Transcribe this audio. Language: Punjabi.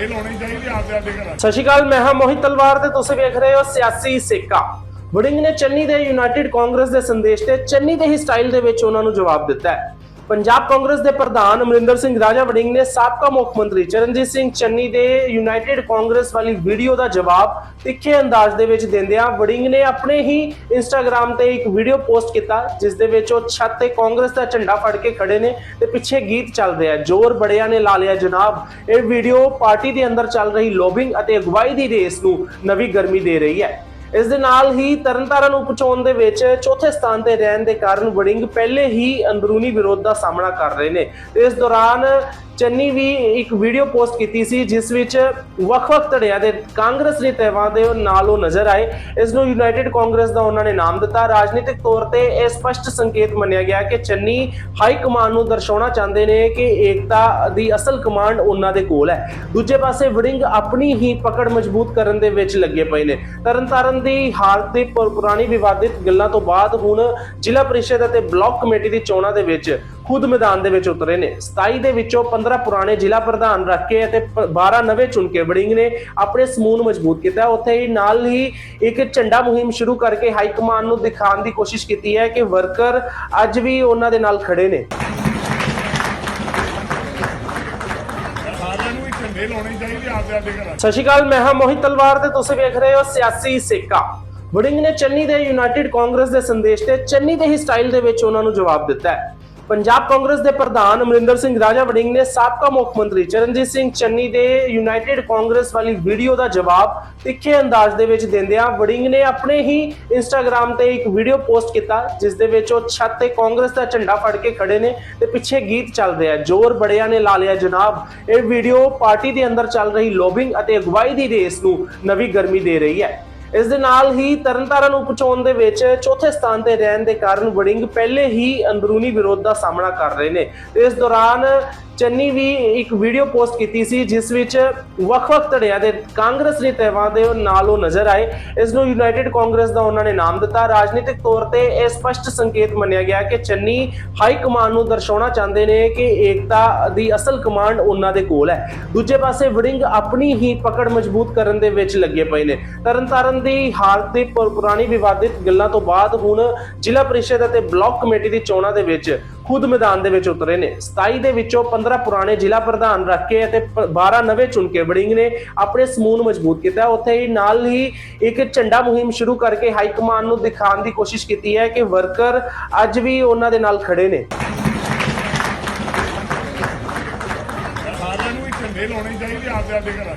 ਝੰਡੇ ਲਾਉਣੇ ਚਾਹੀਦੇ ਆਪਦੇ ਆਪਦੇ ਘਰਾਂ 'ਚ। ਸਤਿ ਸ਼੍ਰੀ ਅਕਾਲ, ਮੈਂ ਹਾਂ ਮੋਹਿਤ ਤਲਵਾਰ ਤੇ ਤੁਸੀਂ ਵੇਖ ਰਹੇ ਹੋ ਸਿਆਸੀ ਸੇਕਾ ਵੜਿੰਗ ਨੇ ਚੰਨੀ ਦੇ ਯੂਨਾਈਟਿਡ ਕਾਂਗਰਸ ਦੇ ਸੰਦੇਸ਼ ਤੇ ਚੰਨੀ ਦੇ ਹੀ ਸਟਾਈਲ ਦੇ ਵਿੱਚ ਉਹਨਾਂ ਨੂੰ ਜਵਾਬ ਦਿੱਤਾ ਹੈ ਪੰਜਾਬ ਕਾਂਗਰਸ ਦੇ ਪ੍ਰਧਾਨ ਅਮਰਿੰਦਰ ਸਿੰਘ ਰਾਜਾ ਵੜਿੰਗ ਨੇ ਸਾਬਕਾ ਮੁੱਖ ਮੰਤਰੀ ਚਰਨਜੀਤ ਸਿੰਘ ਚੰਨੀ ਦੇ ਯੂਨਾਈਟਿਡ ਕਾਂਗਰਸ ਵਾਲੀ ਵੀਡੀਓ ਦਾ ਜਵਾਬ ਤਿੱਖੇ ਅੰਦਾਜ਼ ਦੇ ਵਿੱਚ ਦਿੰਦਿਆਂ ਵੜਿੰਗ ਨੇ ਆਪਣੇ ਹੀ ਇੰਸਟਾਗ੍ਰam ਤੇ ਇੱਕ ਵੀਡੀਓ ਪੋਸਟ ਕੀਤਾ, ਜਿਸ ਦੇ ਵਿੱਚ ਉਹ ਛੱਤ ਤੇ ਕਾਂਗਰਸ ਦਾ ਝੰਡਾ ਫੜ ਕੇ ਖੜੇ ਨੇ ਤੇ ਪਿੱਛੇ ਗੀਤ ਚੱਲ ਰਿਹਾ ਜੋਰ ਬੜਿਆਂ ਨੇ ਲਾ ਲਿਆ ਜਨਾਬ। ਇਹ ਵੀਡੀਓ ਪਾਰਟੀ ਦੇ ਅੰਦਰ ਚੱਲ ਰਹੀ ਲੋਬਿੰਗ ਅਤੇ ਅਗਵਾਈ ਦੀ ਰੇਸ ਨੂੰ ਨਵੀਂ ਗਰਮੀ ਦੇ ਰਹੀ ਹੈ। ਇਸ ਦੇ ਨਾਲ ਹੀ ਤਰਨਤਾਰਨ ਉਪਚੋਣ ਦੇ ਵਿੱਚ ਚੌਥੇ ਸਥਾਨ ਤੇ ਰਹਿਣ ਦੇ ਕਾਰਨ ਵੜਿੰਗ ਪਹਿਲੇ ਹੀ ਅੰਦਰੂਨੀ ਵਿਰੋਧ ਦਾ ਸਾਹਮਣਾ ਕਰ ਰਹੇ ਨੇ। ਇਸ ਦੌਰਾਨ ਚੰਨੀ ਵੀ ਇੱਕ ਵੀਡੀਓ ਪੋਸਟ ਕੀਤੀ ਸੀ, ਜਿਸ ਵਿੱਚ ਵੱਖ-ਵੱਖ ਧੜਿਆਂ ਦੇ ਕਾਂਗਰਸ ਨੇਤਾਵਾਂ ਦੇ ਨਾਲ ਉਹ ਨਜ਼ਰ ਆਏ। ਇਸ ਨੂੰ ਯੂਨਾਈਟਿਡ ਕਾਂਗਰਸ ਦਾ ਉਹਨਾਂ ਨੇ ਨਾਮ ਦਿੱਤਾ। ਰਾਜਨੀਤਿਕ ਤੌਰ ਤੇ ਇਹ ਸਪਸ਼ਟ ਸੰਕੇਤ ਮੰਨਿਆ ਗਿਆ ਕਿ ਚੰਨੀ ਹਾਈ ਕਮਾਂਡ ਨੂੰ ਦਰਸਾਉਣਾ ਚਾਹੁੰਦੇ ਨੇ ਕਿ ਏਕਤਾ ਦੀ ਅਸਲ ਕਮਾਂਡ ਉਹਨਾਂ ਦੇ ਕੋਲ ਹੈ। ਦੂਜੇ ਪਾਸੇ ਵੜਿੰਗ ਆਪਣੀ ਹੀ ਪਕੜ ਮਜ਼ਬੂਤ ਕਰਨ ਦੇ ਵਿੱਚ ਲੱਗੇ ਪਏ ਨੇ। ਤਰਨਤਾਰਨ ਦੀ ਹਾਰ ਦੀ ਪੁਰਾਣੀ ਵਿਵਾਦਿਤ ਗੱਲਾਂ ਤੋਂ ਬਾਅਦ ਹੁਣ ਜ਼ਿਲ੍ਹਾ ਪਰਿਸ਼ਦ ਅਤੇ ਬਲਾਕ ਕਮੇਟੀ ਦੀ ਚੋਣਾਂ ਦੇ ਵਿੱਚ ਖੁਦ ਮੈਦਾਨ ਦੇ ਵਿੱਚ ਉਤਰੇ ਨੇ। 27 ਦੇ ਵਿੱਚੋਂ 15 ਪੁਰਾਣੇ ਜ਼ਿਲ੍ਹਾ ਪ੍ਰਧਾਨ ਰੱਖ ਕੇ ਅਤੇ ਪ- 12 ਨਵੇਂ ਚੁਣ ਕੇ ਵੜਿੰਗ ਨੇ ਆਪਣੇ ਸਮੂਹ ਨੂੰ ਮਜ਼ਬੂਤ ਕੀਤਾ। ਉੱਥੇ ਹੀ ਨਾਲ ਹੀ ਇੱਕ ਝੰਡਾ ਮੁਹਿੰਮ ਸ਼ੁਰੂ ਕਰਕੇ ਹਾਈ ਕਮਾਂਡ ਨੂੰ ਦਿਖਾਉਣ ਦੀ ਕੋਸ਼ਿਸ਼ ਕੀਤੀ ਹੈ ਕਿ ਵਰਕਰ ਅੱਜ ਵੀ ਉਹਨਾਂ ਦੇ ਨਾਲ ਖੜੇ ਨੇ। ਸਤਿ ਸ਼੍ਰੀ ਅਕਾਲ ਮੈਂ ਹਾਂ ਮੋਹਿਤ ਤਲਵਾਰ ਤੇ ਤੁਸੀਂ ਵੇਖ ਰਹੇ ਹੋ ਸਿਆਸੀ ਸੇਕਾ। ਵੜਿੰਗ ਨੇ ਚੰਨੀ ਦੇ ਯੂਨਾਈਟਿਡ ਕਾਂਗਰਸ ਦੇ ਸੰਦੇਸ਼ ਤੇ ਚੰਨੀ ਦੇ ਹੀ ਸਟਾਈਲ ਦੇ ਵਿੱਚ ਉਹਨਾਂ ਨੂੰ ਜਵਾਬ ਦਿੱਤਾ ਹੈ। ਪੰਜਾਬ ਕਾਂਗਰਸ ਦੇ ਪ੍ਰਧਾਨ ਅਮਰਿੰਦਰ ਸਿੰਘ ਰਾਜਾ ਵੜਿੰਗ ਨੇ ਸਾਬਕਾ ਮੁੱਖ ਮੰਤਰੀ ਚਰਨਜੀਤ ਸਿੰਘ ਚੰਨੀ ਦੇ ਯੂਨਾਈਟਿਡ ਕਾਂਗਰਸ ਵਾਲੀ ਵੀਡੀਓ ਦਾ ਜਵਾਬ ਤਿੱਖੇ ਅੰਦਾਜ਼ ਦੇ ਵਿੱਚ ਦਿੰਦਿਆਂ ਵੜਿੰਗ ਨੇ ਆਪਣੇ ਹੀ ਇੰਸਟਾਗ੍ਰam ਤੇ ਇੱਕ ਵੀਡੀਓ ਪੋਸਟ ਕੀਤਾ, ਜਿਸ ਦੇ ਵਿੱਚ ਉਹ ਛੱਤ ਤੇ ਕਾਂਗਰਸ ਦਾ ਝੰਡਾ ਫੜ ਕੇ ਖੜੇ ਨੇ ਤੇ ਪਿੱਛੇ ਗੀਤ ਚੱਲ ਰਿਹਾ ਜੋਰ ਬੜਿਆਂ ਨੇ ਲਾ ਲਿਆ ਜਨਾਬ। ਇਹ ਵੀਡੀਓ ਪਾਰਟੀ ਦੇ ਅੰਦਰ ਚੱਲ ਰਹੀ ਲੋਬਿੰਗ ਅਤੇ ਅਗਵਾਈ ਦੀ ਰੇਸ ਨੂੰ ਨਵੀਂ ਗਰਮੀ ਦੇ ਰਹੀ ਹੈ। ਇਸ ਦੇ ਨਾਲ ਹੀ ਤਰਨਤਾਰਨ ਉਪਚੋਣ ਦੇ ਵਿੱਚ ਚੌਥੇ ਸਥਾਨ ਤੇ ਰਹਿਣ ਦੇ ਕਾਰਨ ਵੜਿੰਗ ਪਹਿਲੇ ਹੀ ਅੰਦਰੂਨੀ ਵਿਰੋਧ ਦਾ ਸਾਹਮਣਾ ਕਰ ਰਹੇ ਨੇ। ਇਸ ਦੌਰਾਨ ਚੰਨੀ ਵੀ ਇੱਕ ਵੀਡੀਓ ਪੋਸਟ ਕੀਤੀ ਸੀ, ਜਿਸ ਵਿੱਚ ਵੱਖ-ਵੱਖ ਧੜਿਆਂ ਦੇ ਕਾਂਗਰਸ ਨੇਤਾਵਾਂ ਦੇ ਨਾਲ ਉਹ ਨਜ਼ਰ ਆਏ। ਇਸ ਨੂੰ ਯੂਨਾਈਟਿਡ ਕਾਂਗਰਸ ਦਾ ਉਹਨਾਂ ਨੇ ਨਾਮ ਦਿੱਤਾ। ਰਾਜਨੀਤਿਕ ਤੌਰ ਤੇ ਇਹ ਸਪਸ਼ਟ ਸੰਕੇਤ ਮੰਨਿਆ ਗਿਆ ਕਿ ਚੰਨੀ ਹਾਈ ਕਮਾਂਡ ਨੂੰ ਦਰਸਾਉਣਾ ਚਾਹੁੰਦੇ ਨੇ ਕਿ ਏਕਤਾ ਦੀ ਅਸਲ ਕਮਾਂਡ ਉਹਨਾਂ ਦੇ ਕੋਲ ਹੈ। ਦੂਜੇ ਪਾਸੇ ਵੜਿੰਗ ਆਪਣੀ ਹੀ ਪਕੜ ਮਜ਼ਬੂਤ ਕਰਨ ਦੇ ਵਿੱਚ ਲੱਗੇ ਪਏ ਨੇ। ਤਰਨਤਾਰਨ ਦੀ ਹਾਲਤ ਦੀ ਪੁਰਾਣੀ ਵਿਵਾਦਿਤ ਗੱਲਾਂ ਤੋਂ ਬਾਅਦ ਹੁਣ ਜ਼ਿਲ੍ਹਾ ਪਰਿਸ਼ਦ ਅਤੇ ਬਲਾਕ ਕਮੇਟੀ ਦੀ ਚੋਣਾਂ ਦੇ ਵਿੱਚ ਖੁਦ ਮੈਦਾਨ ਦੇ ਵਿੱਚ ਉਤਰੇ ਨੇ। 27 ਦੇ ਵਿੱਚੋਂ 15 ਪੁਰਾਣੇ ਜ਼ਿਲ੍ਹਾ ਪ੍ਰਧਾਨ ਰੱਖ ਕੇ ਅਤੇ 12 ਨਵੇਂ ਚੁਣ ਕੇ ਵੜਿੰਗ ਨੇ ਆਪਣੇ ਸਮੂਹ ਨੂੰ ਮਜ਼ਬੂਤ ਕੀਤਾ। ਉੱਥੇ ਹੀ ਨਾਲ ਹੀ ਇੱਕ ਝੰਡਾ ਮੁਹਿੰਮ ਸ਼ੁਰੂ ਕਰਕੇ ਹਾਈ ਕਮਾਂਡ ਨੂੰ ਦਿਖਾਉਣ ਦੀ ਕੋਸ਼ਿਸ਼ ਕੀਤੀ ਹੈ ਕਿ ਵਰਕਰ ਅੱਜ ਵੀ ਉਹਨਾਂ ਦੇ ਨਾਲ ਖੜੇ ਨੇ। ਸਾਰਿਆਂ ਨੂੰ ਝੰਡੇ ਲਾਉਣੇ ਚਾਹੀਦੇ ਆਪਦੇ ਆਪਦੇ ਘਰਾਂ